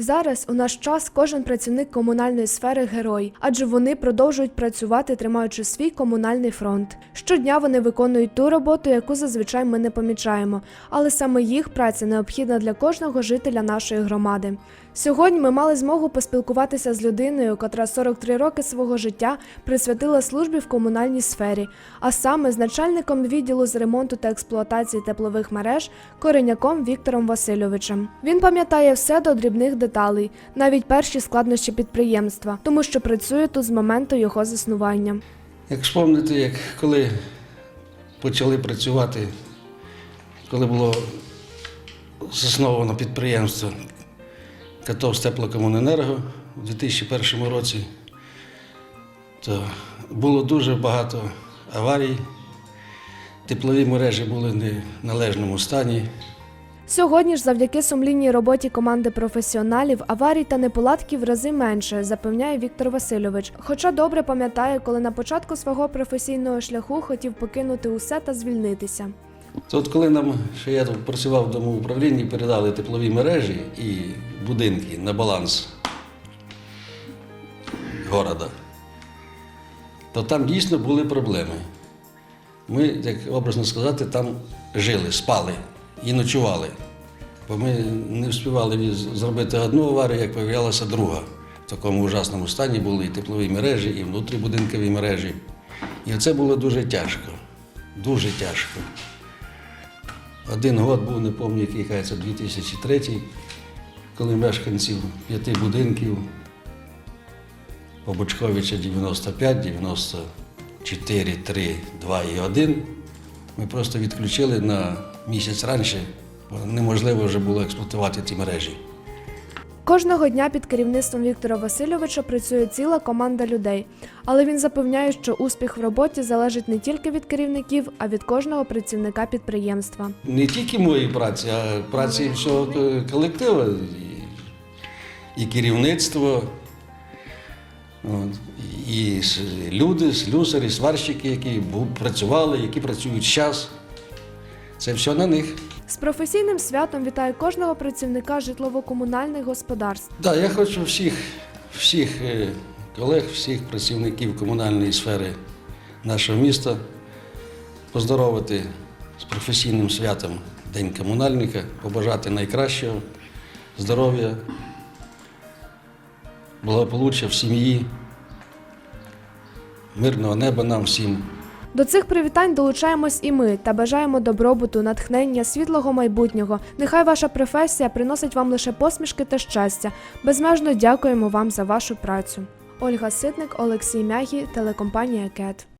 Зараз у наш час кожен працівник комунальної сфери герой, адже вони продовжують працювати, тримаючи свій комунальний фронт. Щодня вони виконують ту роботу, яку зазвичай ми не помічаємо, але саме їх праця необхідна для кожного жителя нашої громади. Сьогодні ми мали змогу поспілкуватися з людиною, котра 43 роки свого життя присвятила службі в комунальній сфері, а саме з начальником відділу з ремонту та експлуатації теплових мереж Кореняком Віктором Васильовичем. Він пам'ятає все до дрібних деталей, навіть перші складнощі підприємства, тому що працює тут з моменту його заснування. Як вспомнити, як коли почали працювати, коли було засновано підприємство КАТОВ теплокомуненерго у 2001 році, то було дуже багато аварій, теплові мережі були в належному стані. Сьогодні ж, завдяки сумлінній роботі команди професіоналів, аварій та неполадків в рази менше, запевняє Віктор Васильович. Хоча добре пам'ятає, коли на початку свого професійного шляху хотів покинути усе та звільнитися. То от коли нам, що я працював в домоуправлінні, передали теплові мережі і будинки на баланс города, то там дійсно були проблеми. Ми, як образно сказати, там жили, спали і ночували. Бо ми не встигали зробити одну аварію, як появлялася друга. В такому ужасному стані були і теплові мережі, і внутрібудинкові мережі. І це було дуже тяжко. Дуже тяжко. Один год був, не пам'ятаю, який кажеться, 2003, коли мешканців п'яти будинків по Бочковича 95, 94, 3, 2 і 1 ми просто відключили на місяць раніше, бо неможливо вже було експлуатувати ті мережі. Кожного дня під керівництвом Віктора Васильовича працює ціла команда людей, але він запевняє, що успіх в роботі залежить не тільки від керівників, а від кожного працівника підприємства. Не тільки моєї праці, а праці всього колективу, і, і керівництво, і люди, слюсарі, сварщики, які працювали, які працюють зараз. Це все на них. З професійним святом вітає кожного працівника житлово-комунальних господарств. Так, я хочу всіх, всіх е, колег, всіх працівників комунальної сфери нашого міста поздоровити з професійним святом День комунальника, побажати найкращого, здоров'я, благополуччя в сім'ї, мирного неба нам всім. До цих привітань долучаємось і ми та бажаємо добробуту, натхнення, світлого майбутнього. Нехай ваша професія приносить вам лише посмішки та щастя. Безмежно дякуємо вам за вашу працю. Ольга Ситник, Олексій Мягі, телекомпанія КЕТ.